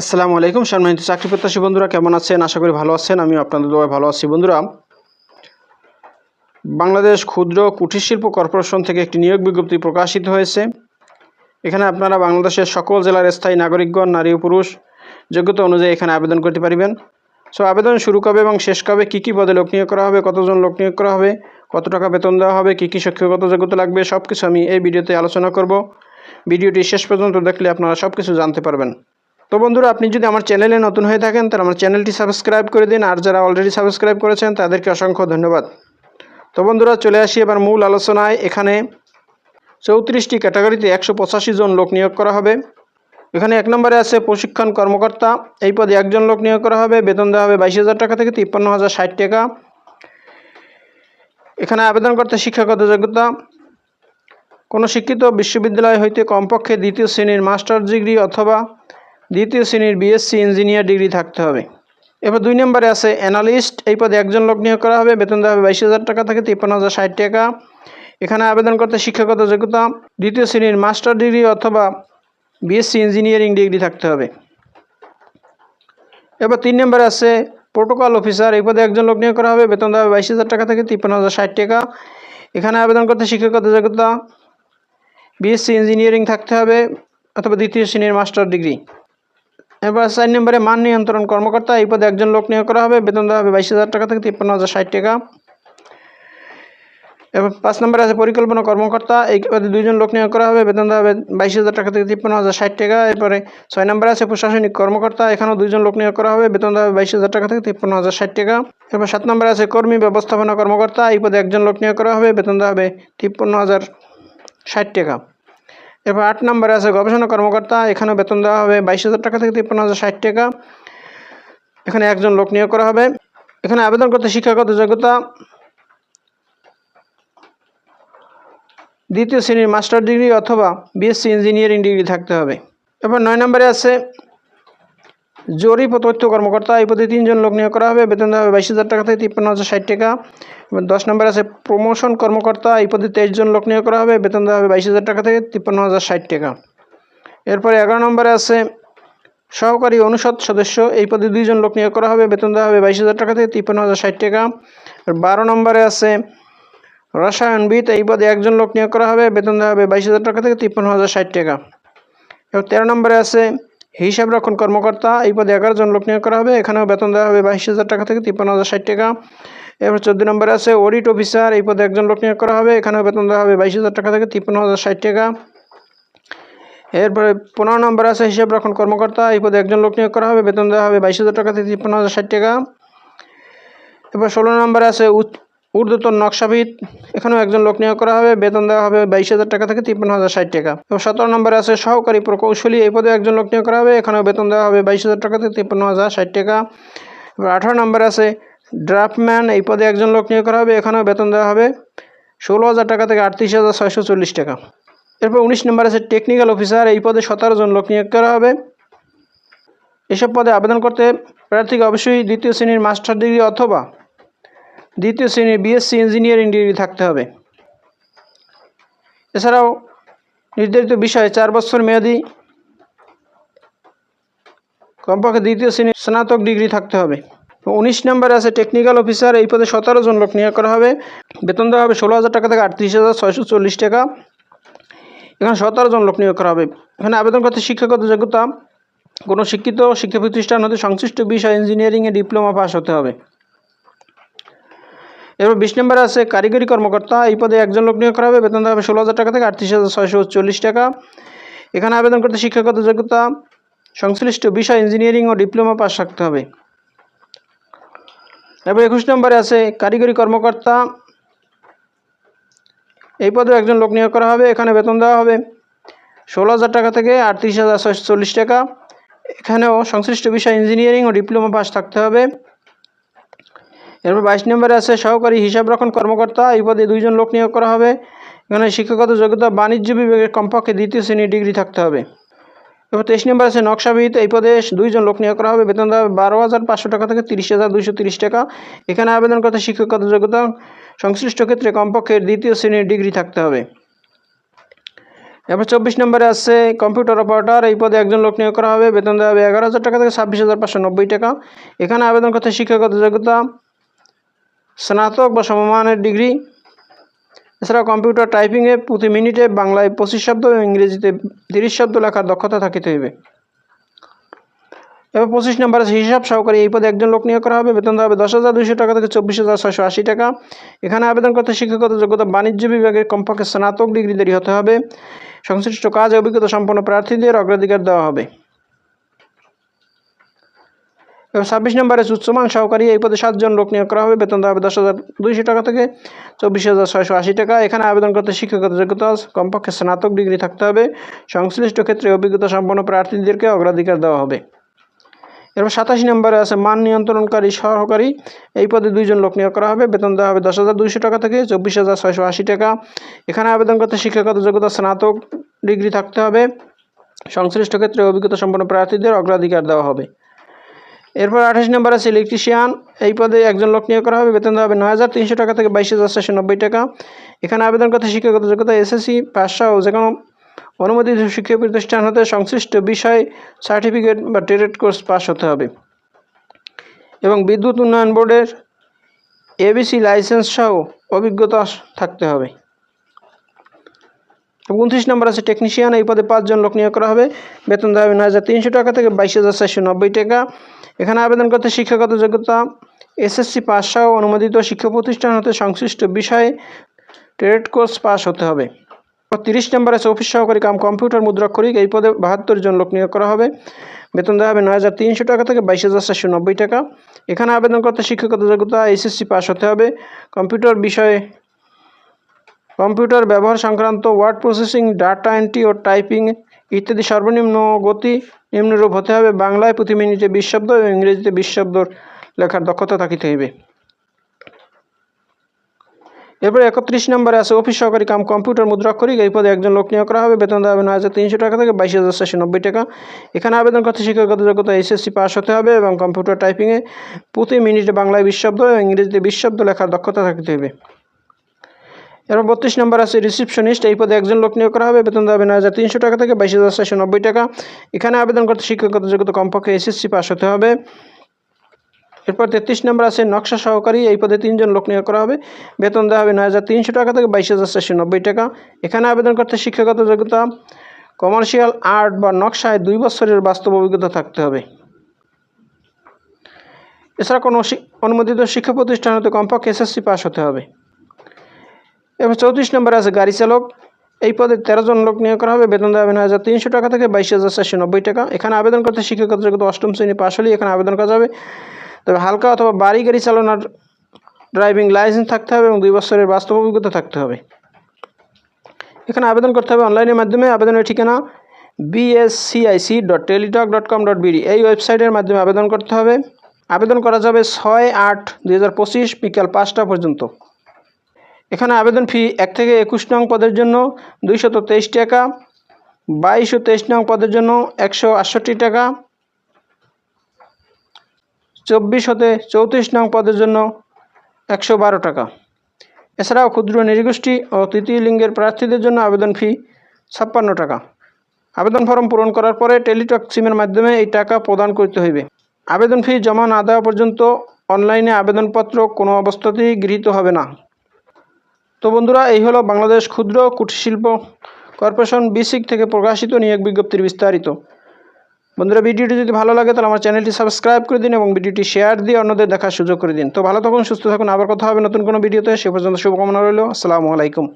আসসালামু আলাইকুম সম্মানিত চাকরি প্রত্যাশী বন্ধুরা, কেমন আছেন? আশা করি ভালো আছেন। আমি আপনাদের দোয়ায় ভালো আছি বন্ধুরা। বাংলাদেশ ক্ষুদ্র কুটির শিল্প কর্পোরেশন থেকে একটি নিয়োগ বিজ্ঞপ্তি প্রকাশিত হয়েছে। এখানে আপনারা বাংলাদেশের সকল জেলার স্থায়ী নাগরিকগণ, নারী ও পুরুষ, যোগ্যতা অনুযায়ী এখানে আবেদন করতে পারবেন। সো আবেদন শুরু কবে এবং শেষ কবে, কী কী পদে লোক নিয়োগ করা হবে, কতজন লোক নিয়োগ করা হবে, কত টাকা বেতন দেওয়া হবে, কী কী শিক্ষাগত যোগ্যতা লাগবে সব কিছু আমি এই ভিডিওতে আলোচনা করব। ভিডিওটি শেষ পর্যন্ত দেখলে আপনারা সব কিছু জানতে পারবেন। তো বন্ধুরা, আপনি যদি আমার চ্যানেলে নতুন হয়ে থাকেন, তাহলে আমার চ্যানেলটি সাবস্ক্রাইব করে দিন। আর যারা অলরেডি সাবস্ক্রাইব করেছেন, তাদেরকে অসংখ্য ধন্যবাদ। তো বন্ধুরা, চলে আসি এবার মূল আলোচনায়। এখানে চৌত্রিশটি ক্যাটাগরিতে একশো পঁচাশি জন লোক নিয়োগ করা হবে। এখানে এক নম্বরে আছে প্রশিক্ষণ কর্মকর্তা। এই পদে একজন লোক নিয়োগ করা হবে। বেতন দেওয়া হবে বাইশ হাজার টাকা থেকে তিপ্পান্ন হাজার ষাট টাকা। এখানে আবেদন করতে শিক্ষাগত যোগ্যতা। কোনো শিক্ষিত বিশ্ববিদ্যালয় হইতে কমপক্ষে দ্বিতীয় শ্রেণির মাস্টার ডিগ্রি অথবা দ্বিতীয় শ্রেণির বিএসসি ইঞ্জিনিয়ার ডিগ্রি থাকতে হবে। এবার দুই নম্বরে আছে অ্যানালিস্ট এই পদে একজন লোক নিয়োগ করা হবে, বেতন দেওয়া হবে বাইশ হাজার টাকা থেকে তিপ্পান্ন হাজার ষাট টাকা। এখানে আবেদন করতে শিক্ষাগত যোগ্যতা, দ্বিতীয় শ্রেণির মাস্টার ডিগ্রি অথবা বিএসসি ইঞ্জিনিয়ারিং ডিগ্রি থাকতে হবে। এবার তিন নম্বরে আছে প্রোটোকল অফিসার এই পদে একজন লোক নিয়োগ করা হবে, বেতন দেওয়া হবে বাইশ হাজার টাকা থেকে তিপ্পান্ন হাজার ষাট টাকা। এখানে আবেদন করতে শিক্ষাগত যোগ্যতা বিএসসি ইঞ্জিনিয়ারিং থাকতে হবে, অথবা দ্বিতীয় শ্রেণির মাস্টার ডিগ্রি এবার চার নম্বরে মান নিয়ন্ত্রণ কর্মকর্তা, এই পদে একজন লোক নিয়োগ করা হবে। বেতন দেওয়া হবে বাইশ হাজার টাকা থেকে তিপ্পান্ন হাজার ষাট টাকা। এবার পাঁচ নম্বরে আছে পরিকল্পনা কর্মকর্তা, এই পদে দুইজন লোক নিয়োগ করা হবে। বেতন দেওয়া হবে বাইশ হাজার টাকা থেকে তিপ্পান্ন হাজার ষাট টাকা। এরপরে ছয় নম্বরে আছে প্রশাসনিক কর্মকর্তা, এখানেও দুইজন লোক নিয়োগ করা হবে। বেতন দেওয়া হবে বাইশ হাজার টাকা থেকে তিপ্পান্ন হাজার ষাট টাকা। এরপর সাত নম্বরে আছে কর্মী ব্যবস্থাপনা কর্মকর্তা, এই পদে একজন লোক নিয়োগ করা হবে। বেতন দেওয়া হবে তিপ্পান্ন হাজার ষাট টাকা। এরপর আট নম্বরে আছে গবেষণা কর্মকর্তা, এখানেও বেতন দেওয়া হবে বাইশ হাজার টাকা থেকে তিপ্পান্ন হাজার ষাট টাকা। এখানে একজন লোক নিয়োগ করা হবে। এখানে আবেদন করতে শিক্ষাগত যোগ্যতা। দ্বিতীয় শ্রেণির মাস্টার ডিগ্রি অথবা বিএসসি ইঞ্জিনিয়ারিং ডিগ্রি থাকতে হবে। এবার নয় নম্বরে আছে জরিপ ও তথ্য কর্মকর্তা, এই পদে তিনজন লোক নিয়োগ করা হবে। বেতন দেওয়া হবে বাইশ হাজার টাকা থেকে তিপ্পান্ন হাজার ষাট টাকা। দশ নম্বরে আছে প্রমোশন কর্মকর্তা, এই পদে তেইশ জন লোক নিয়োগ করা হবে। বেতন দেওয়া হবে বাইশ হাজার টাকা থেকে তিপ্পান্ন হাজার ষাট টাকা। এরপরে এগারো নম্বরে আছে সহকারী অনুষদ সদস্য, এই পদে দুইজন লোক নিয়োগ করা হবে। বেতন দেওয়া হবে বাইশ হাজার টাকা থেকে তিপ্পান্ন হাজার ষাট টাকা। বারো নম্বরে আছে রসায়নবিদ, এই পদে একজন লোক নিয়োগ করা হবে। বেতন দেওয়া হবে বাইশ হাজার টাকা থেকে তিপ্পান্ন হাজার ষাট টাকা। এবার তেরো নম্বরে আছে হিসাব রক্ষণ কর্মকর্তা, এই পদে এগারো জন লোক নিয়োগ করা হবে। এখানেও বেতন দেওয়া হবে বাইশ হাজার টাকা থেকে তিপ্পান্ন হাজার ষাট টাকা। এবার চোদ্দ নম্বরে আছে অডিট অফিসার, এই পদে একজন লোক নিয়োগ করা হবে। এখানেও বেতন দেওয়া হবে বাইশ হাজার টাকা থেকে তিপ্পান্ন হাজার ষাট টাকা। এরপরে পনেরো নম্বর আছে হিসাব রক্ষণ কর্মকর্তা, এই পদে একজন লোক নিয়োগ করা হবে। বেতন দেওয়া হবে বাইশ হাজার টাকা থেকে তিপ্পান্ন হাজার ষাট টাকা। এবার ষোলো নম্বরে আছে ঊর্ধ্বতন নকশাবিদ, এখানেও একজন লোক নিয়োগ করা হবে, বেতন দেওয়া হবে বাইশ হাজার টাকা থেকে তিপ্পান্ন হাজার ষাট টাকা। এবং সতেরো নম্বরে আছে সহকারী প্রকৌশলী, এই পদে একজন লোক নিয়োগ করা হবে, এখানেও বেতন দেওয়া হবে বাইশ হাজার টাকা থেকে তিপ্পান্ন হাজার ষাট টাকা। এবার আঠারো নম্বরে আছে ড্রাফটম্যান, এই পদে একজন লোক নিয়োগ করা হবে, এখানেও বেতন দেওয়া হবে ষোলো হাজার টাকা থেকে আটত্রিশ হাজার ছয়শো চল্লিশ টাকা। এরপর উনিশ নম্বর আছে টেকনিক্যাল অফিসার, এই পদে সতেরো জন লোক নিয়োগ করা হবে। এসব পদে আবেদন করতে প্রার্থীকে অবশ্যই দ্বিতীয় শ্রেণির মাস্টার ডিগ্রি অথবা দ্বিতীয় শ্রেণির বিএসসি ইঞ্জিনিয়ারিং ডিগ্রি থাকতে হবে। এছাড়াও নির্ধারিত বিষয়ে চার বছর মেয়াদি কমপক্ষে দ্বিতীয় শ্রেণির স্নাতক ডিগ্রি থাকতে হবে। উনিশ নম্বরে আছে টেকনিক্যাল অফিসার এই পদে সতেরো জন লোক নিয়োগ করা হবে। বেতন দেওয়া হবে ষোলো হাজার টাকা থেকে আটত্রিশ হাজার ছয়শো চল্লিশ টাকা। এখানে সতেরো জন লোক নিয়োগ করা হবে। এখানে আবেদন করতে শিক্ষাগত যোগ্যতা, কোনো শিক্ষিত শিক্ষা প্রতিষ্ঠান হতে সংশ্লিষ্ট বিষয় ইঞ্জিনিয়ারিংয়ে ডিপ্লোমা পাস হতে হবে। এরপর বিশ নম্বরে আছে কারিগরি কর্মকর্তা। এই পদে একজন লোক নিয়োগ করা হবে। বেতন দেওয়া হবে ষোলো হাজার টাকা থেকে আটত্রিশ হাজার ছয়শো চল্লিশ টাকা। এখানে আবেদন করতে শিক্ষাগত যোগ্যতা, সংশ্লিষ্ট বিষয়, ইঞ্জিনিয়ারিং ও ডিপ্লোমা পাস থাকতে হবে। এরপর একুশ নম্বরে আছে কারিগরি কর্মকর্তা। এই পদে একজন লোক নিয়োগ করা হবে। এখানে বেতন দেওয়া হবে ষোলো হাজার টাকা থেকে আটত্রিশ হাজার ছয়শো চল্লিশ টাকা। এখানেও সংশ্লিষ্ট বিষয়, ইঞ্জিনিয়ারিং ও ডিপ্লোমা পাস থাকতে হবে। এরপর বাইশ নম্বরে আছে, সহকারী হিসাব রক্ষণ কর্মকর্তা, এই পদে দুইজন লোক নিয়োগ করা হবে। এখানে শিক্ষাগত যোগ্যতা, বাণিজ্য বিভাগের কমপক্ষে দ্বিতীয় শ্রেণির ডিগ্রি থাকতে হবে। এরপর তেইশ নম্বর আছে নকশাবিদ এই পদে দুইজন লোক নিয়োগ করা হবে। বেতন দেওয়া হবে বারো হাজার পাঁচশো টাকা থেকে তিরিশ হাজার দুইশো তিরিশ টাকা। এখানে আবেদন করতে শিক্ষাগত যোগ্যতা, সংশ্লিষ্ট ক্ষেত্রে কমপক্ষে দ্বিতীয় শ্রেণির ডিগ্রি থাকতে হবে। এরপর চব্বিশ নম্বরে আছে, কম্পিউটার অপারেটর, এই পদে একজন লোক নিয়োগ করা হবে। বেতন দেওয়া হবে এগারো হাজার টাকা থেকে ছাব্বিশ হাজার পাঁচশো নব্বই টাকা। এখানে আবেদন করতে শিক্ষাগত যোগ্যতা স্নাতক বা সমমানের ডিগ্রি। এছাড়া কম্পিউটার টাইপিংয়ে প্রতি মিনিটে বাংলায় পঁচিশ শব্দ এবং ইংরেজিতে তিরিশ শব্দ লেখার দক্ষতা থাকিতে হইবে। এবার পঁচিশ নম্বরে হিসাব সহকারী এই পদে একজন লোক নিয়োগ করা হবে। বেতন হবে দশ হাজার দুশো টাকা থেকে চব্বিশ হাজার ছয়শো আশি টাকা। এখানে আবেদন করতে শিক্ষাগত যোগ্যতা বাণিজ্য বিভাগের কমপক্ষে স্নাতক ডিগ্রিধারী হতে হবে। সংশ্লিষ্ট কাজ, অভিজ্ঞতা সম্পন্ন প্রার্থীদের অগ্রাধিকার দেওয়া হবে। এবার ছাব্বিশ নম্বরে উচ্চমান সহকারী এই পদে সাতজন লোক নিয়োগ করা হবে। বেতন দেওয়া হবে দশ হাজার দুইশো টাকা থেকে চব্বিশ হাজার ছয়শো আশি টাকা। এখানে আবেদন করতে শিক্ষাগত যোগ্যতা কমপক্ষে স্নাতক ডিগ্রি থাকতে হবে। সংশ্লিষ্ট ক্ষেত্রে অভিজ্ঞতা সম্পন্ন প্রার্থীদেরকে অগ্রাধিকার দেওয়া হবে। এরপর সাতাশি নম্বরে আছে মান নিয়ন্ত্রণকারী সহকারী। এই পদে দুইজন লোক নিয়োগ করা হবে। বেতন দেওয়া হবে দশ হাজার দুইশো টাকা থেকে চব্বিশ হাজার ছয়শো আশি টাকা। এখানে আবেদন করতে শিক্ষাগত যোগ্যতা স্নাতক ডিগ্রি থাকতে হবে। সংশ্লিষ্ট ক্ষেত্রে অভিজ্ঞতা সম্পন্ন প্রার্থীদের অগ্রাধিকার দেওয়া হবে। এরপর আঠাশ নম্বর আছে ইলেকট্রিশিয়ান। এই পদে একজন লোক নিয়োগ করা হবে। বেতন দেওয়া হবে নয় হাজার তিনশো টাকা থেকে বাইশ হাজার চারশো নব্বই টাকা। এখানে আবেদন করতে শিক্ষাগত যোগ্যতা এসএসসি পাস সহ যে কোনো অনুমোদিত শিক্ষা প্রতিষ্ঠান হতে সংশ্লিষ্ট বিষয় সার্টিফিকেট বা ট্রেড কোর্স পাস হতে হবে। এবং বিদ্যুৎ উন্নয়ন বোর্ডের এবিসি লাইসেন্স সহ অভিজ্ঞতা থাকতে হবে। উনত্রিশ নম্বর আছে টেকনিশিয়ান এই পদে পাঁচজন লোক নিয়োগ করা হবে। বেতন দেওয়া হবে নয় হাজার তিনশো টাকা থেকে বাইশ হাজার চারশো নব্বই টাকা। এখানে আবেদন করতে শিক্ষাগত যোগ্যতা, এসএসসি পাস সহ অনুমোদিত শিক্ষা প্রতিষ্ঠান হতে সংশ্লিষ্ট বিষয়ে ট্রেড কোর্স পাস হতে হবে। তিরিশ নম্বর আছে অফিস সহকারী কাম কম্পিউটার মুদ্রাক্ষরিক এই পদে বাহাত্তর জন লোক নিয়োগ করা হবে। বেতন দেওয়া হবে নয় হাজার তিনশো টাকা থেকে বাইশ হাজার চারশো নব্বই টাকা। এখানে আবেদন করতে শিক্ষাগত যোগ্যতা, এসএসসি পাস হতে হবে। কম্পিউটার বিষয়ে কম্পিউটার ব্যবহার সংক্রান্ত ওয়ার্ড প্রসেসিং, ডাটা এন্ট্রি ও টাইপিং ইত্যাদি সর্বনিম্ন গতি নিম্নরূপ হতে হবে। বাংলায় প্রতি মিনিটে বিশ শব্দ এবং ইংরেজিতে বিশ শব্দ লেখার দক্ষতা থাকিতে হইবে। এরপরে একত্রিশ নম্বরে আছে, অফিস সহকারী কাম কম্পিউটার মুদ্রাক্ষরিক এই পদে একজন লোক নিয়োগ করা হবে। বেতন দেওয়া হবে নয় হাজার তিনশো টাকা থেকে বাইশ হাজার চারশো নব্বই টাকা। এখানে আবেদন করতে শিক্ষাগত যোগ্যতা এসএসসি পাস হতে হবে এবং কম্পিউটার টাইপিংয়ে প্রতি মিনিটে বাংলায় বিশ শব্দ এবং ইংরেজিতে বিশ শব্দ লেখার দক্ষতা থাকতে হবে এরপর বত্রিশ নম্বর আছে রিসিপশনিস্ট এই পদে একজন লোক নিয়োগ করা হবে। বেতন হবে নয় হাজার তিনশো টাকা থেকে বাইশ হাজার চারশো নব্বই টাকা। এখানে আবেদন করতে শিক্ষাগত যোগ্যতা কমপক্ষে এসএসসি পাস হতে হবে। এরপর তেত্রিশ নম্বর আছে নকশা সহকারী। এই পদে তিনজন লোক নিয়োগ করা হবে। বেতন দেওয়া হবে নয় হাজার তিনশো টাকা থেকে বাইশ হাজার চারশো নব্বই টাকা। এখানে আবেদন করতে শিক্ষাগত যোগ্যতা কমার্শিয়াল আর্ট বা নকশায় দুই বছরের বাস্তব অভিজ্ঞতা থাকতে হবে। এছাড়া কোনো অনুমোদিত শিক্ষা প্রতিষ্ঠান হতে কমপক্ষে এসএসসি পাস হতে হবে। এবার চৌত্রিশ নম্বরে আছে গাড়ি চালক। এই পদে তেরো জন লোক নিয়োগ করা হবে। বেতন দেওয়া হবে নয় হাজার তিনশো টাকা থেকে বাইশ হাজার চারশো নব্বই টাকা। এখানে আবেদন করতে শিক্ষাগত যোগ্যতা অষ্টম শ্রেণি পাশ হলেই এখানে আবেদন করা যাবে। তবে হালকা অথবা বাড়ি গাড়ি চালানোর ড্রাইভিং লাইসেন্স থাকতে হবে এবং দুই বছরের বাস্তব অভিজ্ঞতা থাকতে হবে। এখানে আবেদন করতে হবে অনলাইনের মাধ্যমে। আবেদনের ঠিকানা BSCIC dot Teletalk dot com dot BD এই ওয়েবসাইটের মাধ্যমে আবেদন করতে হবে। আবেদন করা যাবে ছয় আট দুই হাজার পঁচিশ বিকাল পাঁচটা পর্যন্ত। এখানে আবেদন ফি এক থেকে একুশ নং পদের জন্য দুইশত তেইশ টাকা বাইশ ও তেইশ নং পদের জন্য একশো আটষট্টি টাকা চব্বিশ হতে চৌত্রিশ নং পদের জন্য একশো বারো টাকা। এছাড়াও ক্ষুদ্র নৃগোষ্ঠী ও তৃতীয় লিঙ্গের প্রার্থীদের জন্য আবেদন ফি ছাপ্পান্ন টাকা। আবেদন ফর্ম পূরণ করার পরে টেলিটক সিমের মাধ্যমে এই টাকা প্রদান করতে হইবে। আবেদন ফি জমা না দেওয়া পর্যন্ত অনলাইনে আবেদনপত্র কোনো অবস্থাতেই গৃহীত হবে না। তো বন্ধুরা, এই হলো বাংলাদেশ ক্ষুদ্র কুটিরশিল্প কর্পোরেশন বিসিক থেকে প্রকাশিত নিয়োগ বিজ্ঞপ্তির বিস্তারিত। বন্ধুরা, ভিডিওটি যদি ভালো লাগে, তাহলে আমার চ্যানেলটি সাবস্ক্রাইব করে দিন এবং ভিডিওটি শেয়ার দিয়ে অন্যদের দেখার সুযোগ করে দিন। তো ভালো থাকুন, সুস্থ থাকুন, আবার কথা হবে নতুন কোনো ভিডিওতে। সে পর্যন্ত শুভকামনা রইল। আসসালামু আলাইকুম।